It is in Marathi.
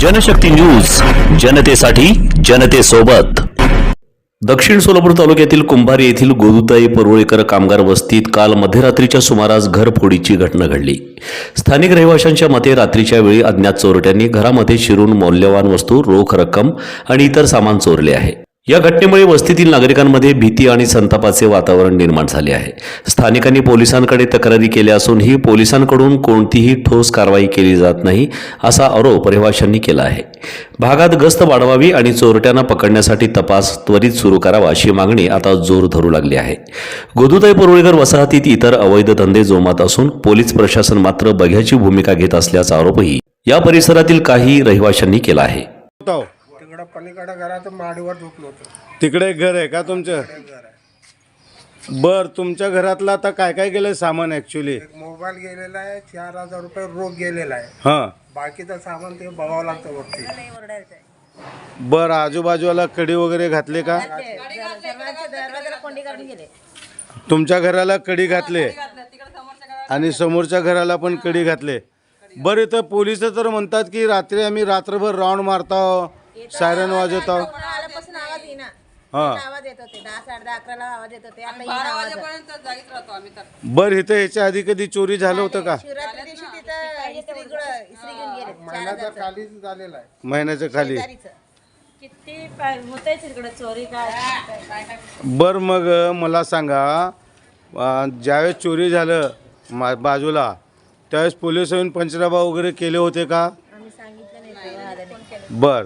जनशक्ती न्यूज जनतेसाठी जनतेसोबत. दक्षिण सोलापूर तालुक्यातील कुंभारी येथील गोदुताई परुळेकर कामगार वस्तीत काल मध्यरात्रीच्या सुमारास घरफोडीची घटना घडली. स्थानिक रहिवाशांच्या मते रात्रीच्या वेळी अज्ञात चोरट्यांनी घरामध्ये शिरून मौल्यवान वस्तू रोख रक्कम आणि इतर सामान चोरले आहे. या घटनेमुळे वस्तीतील नागरिकांमध्ये भीती आणि संतापाचे वातावरण निर्माण झाले आहे. स्थानिकांनी पोलिसांकडे तक्रारी केल्या असूनही पोलिसांकडून कोणतीही ठोस कारवाई केली जात नाही असा आरोप रहिवाशांनी केला आहे. भागात गस्त वाढवावी आणि चोरट्यांना पकडण्यासाठी तपास त्वरित सुरू करावा अशी मागणी आता जोर धरू लागली आहे. गोदुताई परुळेकर वसाहतीत इतर अवैध धंदे जोमात असून पोलीस प्रशासन मात्र बघ्याची भूमिका घेत असल्याचा आरोपही या परिसरातील काही रहिवाशांनी केला आहे. पलीकडं घरात माडीवर झोपलो होतो. तिकडे एक घर आहे का तुमचं? घर आहे. बर तुमच्या घरातलं आता काय काय गेलंय सामान ऍक्च्युली एक मोबाईल गेलेला आहे चार हजार रुपये रोख गेलेला आहे. हां. बाकीचं सामान ते बघावं लागतं वरती. बर आजूबाजूला कडी वगैरे घातले का? तुमच्या घराला कडी घातले. आणि समोरच्या घराला पण कडी घातले. बरं इथं पोलीस तर म्हणतात की रात्री आम्ही रात्रभर राऊंड मारतो. सायरन वाजवतो. आल्यापासून आवाज येईना. हां. आवाज येत होते दहा साडे दहा अकराला आवाज येत होते आता येईना आवाज बरं इथं याच्या आधी कधी चोरी झालं होतं का? शिवरात्री दिवशी तिथं इस्त्री गुळ- इस्त्री घेऊन गेले चार महिन्याच्या हजारचं. खालीच झालेला आहे. महिन्याच्या खाली. किती पाय होतंय तिकडे चोरी काय? बर मग मला सांगा अं, ज्यावेळेस चोरी झालं मा बाजूला त्यावेळेस पोलीस येऊन पंचनामा वगैरे केले होते का? आम्ही सांगितलं नाही तेव्हा आलं नाही. बर.